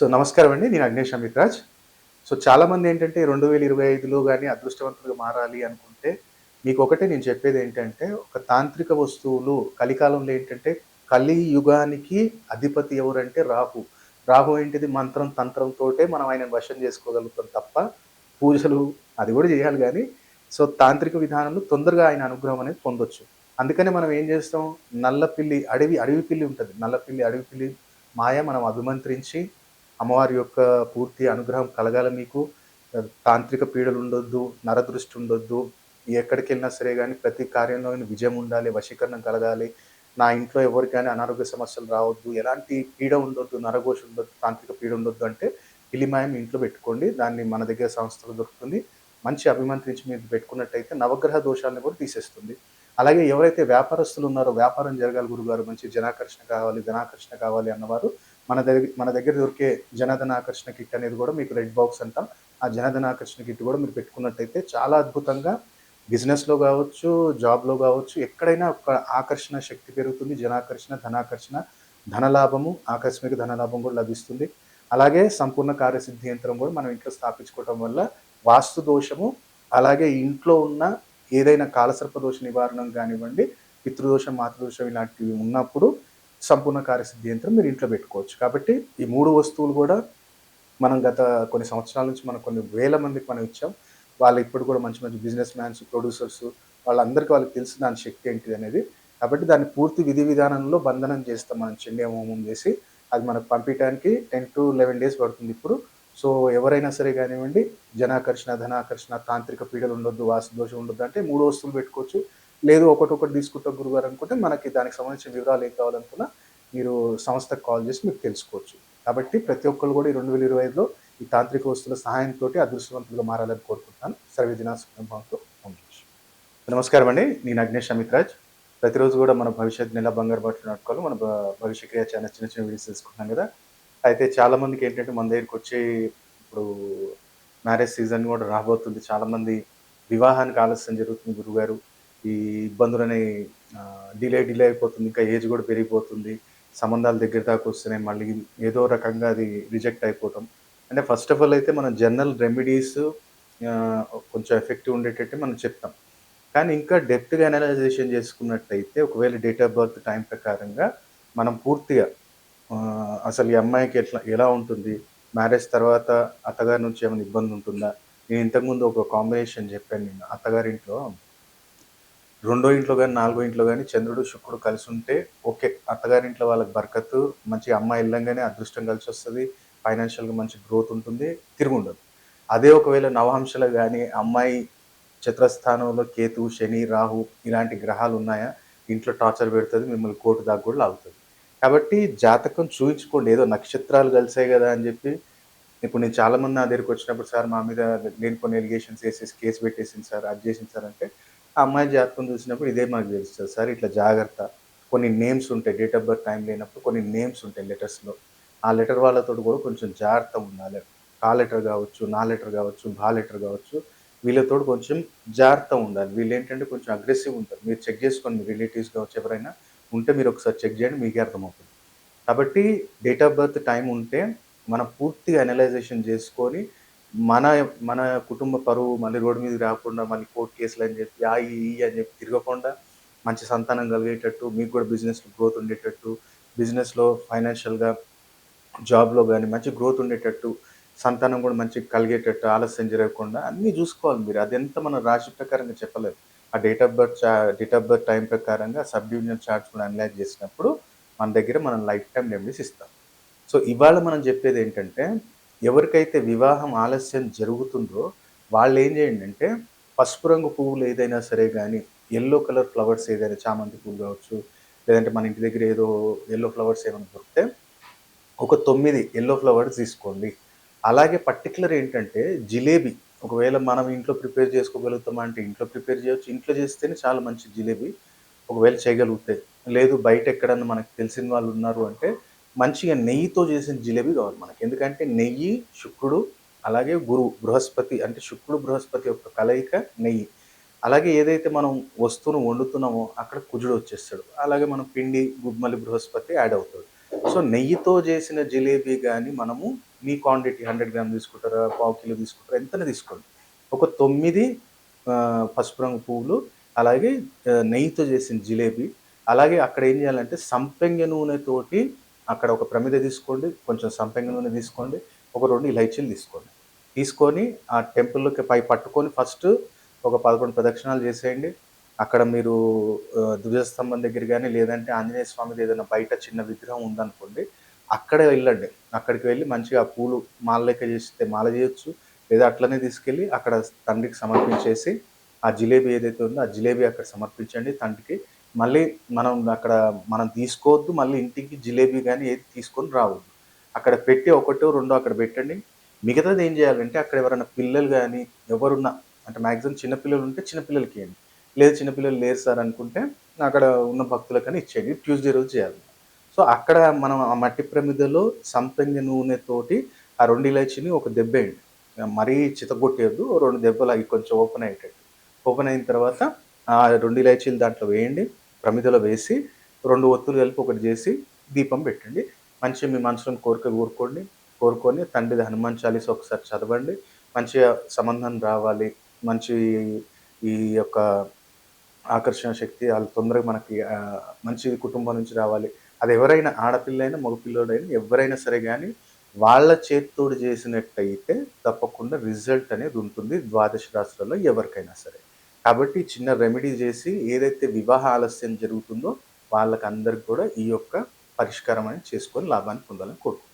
So నమస్కారం అండి నేను అగ్నేష్ అమిత్రాజ్ సో చాలామంది ఏంటంటే రెండు వేల ఇరవై ఐదులో కానీ అదృష్టవంతులుగా మారాలి అనుకుంటే మీకు ఒకటే నేను చెప్పేది ఏంటంటే ఒక తాంత్రిక వస్తువులు కలికాలంలో ఏంటంటే కలి యుగానికి అధిపతి ఎవరంటే రాహు. రాహు ఏంటిది? మంత్రం తంత్రంతో మనం ఆయన వశం చేసుకోగలుగుతాం తప్ప పూజలు అది కూడా చేయాలి కానీ సో తాంత్రిక విధానంలో తొందరగా ఆయన అనుగ్రహం అనేది పొందొచ్చు. అందుకనే మనం ఏం చేస్తాం? నల్లపిల్లి అడవి అడవి పిల్లి ఉంటుంది. నల్లపిల్లి అడవి పిల్లి మాయ మనం అభిమంత్రించి అమ్మవారి యొక్క పూర్తి అనుగ్రహం కలగాల మీకు. తాంత్రిక పీడలు ఉండొద్దు నరదృష్టి ఉండొద్దు. ఎక్కడికి వెళ్ళినా సరే కానీ ప్రతి కార్యంలో విజయం ఉండాలి వశీకరణం కలగాలి. నా ఇంట్లో ఎవరికి కానీ అనారోగ్య సమస్యలు రావద్దు ఎలాంటి పీడ ఉండొద్దు నరఘోష ఉండొద్దు తాంత్రిక పీడ ఉండొద్దు అంటే పిలిమాయం ఇంట్లో పెట్టుకోండి. దాన్ని మన దగ్గర సంస్థలు దొరుకుతుంది. మంచి అభిమంత్రించి మీరు పెట్టుకున్నట్టయితే నవగ్రహ దోషాలను కూడా తీసేస్తుంది. అలాగే ఎవరైతే వ్యాపారస్తులు ఉన్నారో వ్యాపారం జరగాలి గురుగారు మంచి జనాకర్షణ కావాలి ధనాకర్షణ కావాలి అన్నవారు మన దగ్గర మన దగ్గర దొరికే జనధన ఆకర్షణ కిట్ అనేది కూడా మీకు రెడ్ బాక్స్ అంటాం. ఆ జనధన ఆకర్షణ కిట్ కూడా మీరు పెట్టుకున్నట్టయితే చాలా అద్భుతంగా బిజినెస్లో కావచ్చు జాబ్లో కావచ్చు ఎక్కడైనా ఒక ఆకర్షణ శక్తి పెరుగుతుంది. జనాకర్షణ ధనాకర్షణ ధనలాభము ఆకస్మిక ధనలాభం కూడా లభిస్తుంది. అలాగే సంపూర్ణ కార్యసిద్ధి యంత్రం కూడా మనం ఇంట్లో స్థాపించుకోవటం వల్ల వాస్తు దోషము అలాగే ఇంట్లో ఉన్న ఏదైనా కాలసర్ప దోష నివారణ కానివ్వండి పితృదోషం మాతృదోషం ఇలాంటివి ఉన్నప్పుడు సంపూర్ణ కార్యసిద్ధి యంత్రం మీరు ఇంట్లో పెట్టుకోవచ్చు. కాబట్టి ఈ మూడు వస్తువులు కూడా మనం గత కొన్ని సంవత్సరాల నుంచి మనం కొన్ని వేల మందికి మనం ఇచ్చాం. వాళ్ళు ఇప్పుడు కూడా మంచి మంచి బిజినెస్ మ్యాన్స్ ప్రొడ్యూసర్స్ వాళ్ళందరికీ వాళ్ళకి తెలుసు దాని శక్తి ఏంటిది అనేది. కాబట్టి దాన్ని పూర్తి విధి విధానంలో బంధనం చేస్తాం మనం చెండే హోమం చేసి. అది మనకు పంపించడానికి టెన్ టు లెవెన్ డేస్ పడుతుంది ఇప్పుడు. సో ఎవరైనా సరే కానివ్వండి జనాకర్షణ ధనాకర్షణ తాంత్రిక పీడలు ఉండొద్దు వాసు దోషం ఉండొద్దు అంటే మూడు వస్తువులు పెట్టుకోవచ్చు. లేదు ఒకటి ఒకటి తీసుకుంటాం గురుగారు అనుకుంటే మనకి దానికి సంబంధించిన వివరాలు ఏం కావాలనుకున్నా మీరు సంస్థకు కాల్ చేసి మీకు తెలుసుకోవచ్చు. కాబట్టి ప్రతి ఒక్కరు కూడా ఈ రెండు వేల ఇరవై ఐదులో ఈ తాంత్రిక వస్తువుల సహాయంతో అదృష్టవంతులుగా మారాలని కోరుకుంటున్నాను. సర్వే దినా సుఖంతో నమస్కారం అండి. నేను అగ్నేష్ అమిత్రాజ్ ప్రతిరోజు కూడా మన భవిష్యత్ నెల బంగారు బట్టలు నాటుకోవాలి మన భవిష్య క్రియ చాలా చిన్న చిన్న వీడియోస్ తెలుసుకుంటున్నాం కదా. అయితే చాలామందికి ఏంటంటే మన దగ్గరికి వచ్చి ఇప్పుడు మ్యారేజ్ సీజన్ కూడా రాబోతుంది. చాలామంది వివాహానికి ఆలస్యం జరుగుతుంది గురుగారు. ఈ ఇబ్బందులని డిలే డిలే అయిపోతుంది. ఇంకా ఏజ్ కూడా పెరిగిపోతుంది. సంబంధాలు దగ్గర దాకా వస్తున్నాయి. మళ్ళీ ఏదో రకంగా అది రిజెక్ట్ అయిపోతాం. అంటే ఫస్ట్ ఆఫ్ ఆల్ అయితే మనం జనరల్ రెమెడీస్ కొంచెం ఎఫెక్టివ్ ఉండేటట్టు మనం చెప్తాం. కానీ ఇంకా డెప్త్గా అనలైజేషన్ చేసుకున్నట్టయితే ఒకవేళ డేట్ ఆఫ్ బర్త్ టైం ప్రకారంగా మనం పూర్తిగా అసలు ఈ అమ్మాయికి ఎట్లా ఎలా ఉంటుంది? మ్యారేజ్ తర్వాత అత్తగారి నుంచి ఏమైనా ఇబ్బంది ఉంటుందా నేను ఇంతకుముందు ఒక కాంబినేషన్ చెప్పాను నేను అత్తగారింట్లో. రెండో ఇంట్లో కానీ నాలుగో ఇంట్లో కానీ చంద్రుడు శుక్రుడు కలిసి ఉంటే ఓకే. అత్తగారింట్లో వాళ్ళకి బర్కత్ మంచి అమ్మాయి వెళ్ళంగానే అదృష్టం కలిసి వస్తుంది. ఫైనాన్షియల్గా మంచి గ్రోత్ ఉంటుంది తిరిగి ఉండదు. అదే ఒకవేళ నవహంశలు కానీ అమ్మాయి చతురస్థానంలో కేతు శని రాహు ఇలాంటి గ్రహాలు ఉన్నాయా? ఇంట్లో టార్చర్ పెడుతుంది మిమ్మల్ని కోర్టు దాకా కూడా లాగుతుంది. కాబట్టి జాతకం చూయించుకోండి. ఏదో నక్షత్రాలు కలిసాయి కదా అని చెప్పి. ఇప్పుడు నేను చాలామంది నా దగ్గరికి వచ్చినప్పుడు సార్ మా మీద నేను కొన్ని ఎలిగేషన్స్ వేసేసి కేసు పెట్టేసింది సార్ అది చేసింది సార్ అంటే ఆ అమ్మాయి జాతకం చూసినప్పుడు ఇదే మాకు తెలుస్తుంది. సార్ ఇట్లా జాగ్రత్త. కొన్ని నేమ్స్ ఉంటాయి డేట్ ఆఫ్ బర్త్ టైం లేనప్పుడు కొన్ని నేమ్స్ ఉంటాయి లెటర్స్లో. ఆ లెటర్ వాళ్ళతో కూడా కొంచెం జాగ్రత్త ఉండాలి. కా లెటర్ కావచ్చు నా లెటర్ కావచ్చు భా లెటర్ కావచ్చు వీళ్ళతో కొంచెం జాగ్రత్త ఉండాలి. వీళ్ళు ఏంటంటే కొంచెం అగ్రెసివ్ ఉంటారు. మీరు చెక్ చేసుకోండి మీ రిలేటివ్స్ కావచ్చు ఎవరైనా ఉంటే మీరు ఒకసారి చెక్ చేయండి మీకే అర్థమవుతుంది. కాబట్టి డేట్ ఆఫ్ బర్త్ టైం ఉంటే మనం పూర్తిగా అనలైజేషన్ చేసుకొని మన మన కుటుంబ పరువు మళ్ళీ రోడ్డు మీద రాకుండా మళ్ళీ కోర్టు కేసులు అని చెప్పి ఆ ఈ ఈ అని చెప్పి తిరగకుండా మంచి సంతానం కలిగేటట్టు మీకు కూడా బిజినెస్లో గ్రోత్ ఉండేటట్టు బిజినెస్లో ఫైనాన్షియల్గా జాబ్లో కానీ మంచి గ్రోత్ ఉండేటట్టు సంతానం కూడా మంచి కలిగేటట్టు ఆలస్యం జరగకుండా అన్నీ చూసుకోవాలి మీరు. అదెంత మనం రాశి ప్రకారంగా చెప్పలేదు ఆ డేట్ ఆఫ్ బర్త్ చా డేట్ ఆఫ్ బర్త్ టైం ప్రకారంగా సబ్ డివిజన్ చార్ట్స్ కూడా అనలైజ్ చేసినప్పుడు మన దగ్గర మనం లైఫ్ టైం రెమెడీస్ ఇస్తాం. సో ఇవాళ మనం చెప్పేది ఏంటంటే ఎవరికైతే వివాహం ఆలస్యం జరుగుతుందో వాళ్ళు ఏం చేయండి అంటే పసుపు రంగు పువ్వులు ఏదైనా సరే కానీ ఎల్లో కలర్ ఫ్లవర్స్ ఏదైనా చామంతి పువ్వు కావచ్చు లేదంటే మన ఇంటి దగ్గర ఏదో ఎల్లో ఫ్లవర్స్ ఏమైనా దొరికితే ఒక తొమ్మిది ఎల్లో ఫ్లవర్స్ తీసుకోండి. అలాగే పర్టికులర్ ఏంటంటే జిలేబీ ఒకవేళ మనం ఇంట్లో ప్రిపేర్ చేసుకోగలుగుతామా అంటే ఇంట్లో ప్రిపేర్ చేయవచ్చు ఇంట్లో చేస్తేనే చాలా మంచి జిలేబీ ఒకవేళ చేయగలిగితే. లేదు బయట ఎక్కడన్నా మనకు తెలిసిన వాళ్ళు ఉన్నారు అంటే మంచిగా నెయ్యితో చేసిన జిలేబీ కావాలి మనకి. ఎందుకంటే నెయ్యి శుక్రుడు అలాగే గురువు బృహస్పతి అంటే శుక్రుడు బృహస్పతి యొక్క కలయిక నెయ్యి. అలాగే ఏదైతే మనం వస్తువును వండుతున్నామో అక్కడ కుజుడు వచ్చేస్తాడు. అలాగే మనం పిండి గుమ్మలి బృహస్పతి యాడ్ అవుతాడు. సో నెయ్యితో చేసిన జిలేబీ కానీ మనము మీ క్వాంటిటీ హండ్రెడ్ గ్రామ్ తీసుకుంటారా పావు కిలో తీసుకుంటారా ఎంతనే తీసుకోండి. ఒక తొమ్మిది పసుపు రంగు పువ్వులు అలాగే నెయ్యితో చేసిన జిలేబీ అలాగే అక్కడ ఏం చేయాలంటే సంపెంగ నూనెతోటి అక్కడ ఒక ప్రమిద తీసుకోండి కొంచెం సంపెంగ నూనె తీసుకోండి ఒక రెండు ఇలైచీలు తీసుకోండి. తీసుకొని ఆ టెంపుల్లోకి పై పట్టుకొని ఫస్ట్ ఒక పదకొండు ప్రదక్షిణాలు చేసేయండి. అక్కడ మీరు ధ్వజస్తంభం దగ్గర కానీ లేదంటే ఆంజనేయ స్వామిది ఏదైనా బయట చిన్న విగ్రహం ఉందనుకోండి అక్కడే వెళ్ళండి. అక్కడికి వెళ్ళి మంచిగా పూలు మాల లెక్క చేస్తే మాల చేయొచ్చు లేదా అట్లనే తీసుకెళ్ళి అక్కడ తండ్రికి సమర్పించేసి ఆ జిలేబీ ఏదైతే ఉందో ఆ జిలేబీ అక్కడ సమర్పించండి. తండ్రికి మళ్ళీ మనం అక్కడ మనం తీసుకోవద్దు మళ్ళీ ఇంటికి జిలేబీ కానీ ఏది తీసుకొని రావద్దు. అక్కడ పెట్టి ఒకటో రెండో అక్కడ పెట్టండి. మిగతాది ఏం చేయాలంటే అక్కడ ఎవరైనా పిల్లలు కానీ ఎవరున్నా అంటే మ్యాక్సిమం చిన్నపిల్లలు ఉంటే చిన్నపిల్లలకి ఇవ్వండి. లేదు చిన్నపిల్లలు లేరు సార్ అనుకుంటే అక్కడ ఉన్న భక్తులకని ఇచ్చేయండి. ట్యూస్డే రోజు చేయాలి. సో అక్కడ మనం ఆ మట్టి ప్రమిదలో సంపెంగ నూనెతోటి ఆ రెండు ఇలాచిని ఒక దెబ్బేయండి మరీ చితగొట్టేయద్దు రెండు దెబ్బలు అవి కొంచెం ఓపెన్ అయ్యేటట్టు. ఓపెన్ అయిన తర్వాత ఆ రెండు ఇలాచీలు దాంట్లో వేయండి. ప్రమిదలో వేసి రెండు ఒత్తులు కలిపి ఒకటి చేసి దీపం పెట్టండి. మంచిగా మీ మనసులో కోరిక కోరుకోండి. కోరుకొని తండ్రిది హనుమాన్ చాలీస ఒకసారి చదవండి. మంచిగా సంబంధం రావాలి. మంచి ఈ యొక్క ఆకర్షణ శక్తి వాళ్ళు తొందరగా మనకి మంచి కుటుంబం నుంచి రావాలి. అది ఎవరైనా ఆడపిల్లైనా మగపిల్లోడైనా ఎవరైనా సరే కానీ వాళ్ళ చేతితోడు చేసినట్టయితే తప్పకుండా రిజల్ట్ అనేది ఉంటుంది. ద్వాదశ రాశులలో ఎవరికైనా సరే. కాబట్టి చిన్న రెమెడీ చేసి ఏదైతే వివాహ ఆలస్యం జరుగుతుందో వాళ్ళకందరికి కూడా ఈ యొక్క పరిష్కారం అనేది చేసుకొని లాభాన్ని పొందాలని కోరుకుంటున్నాను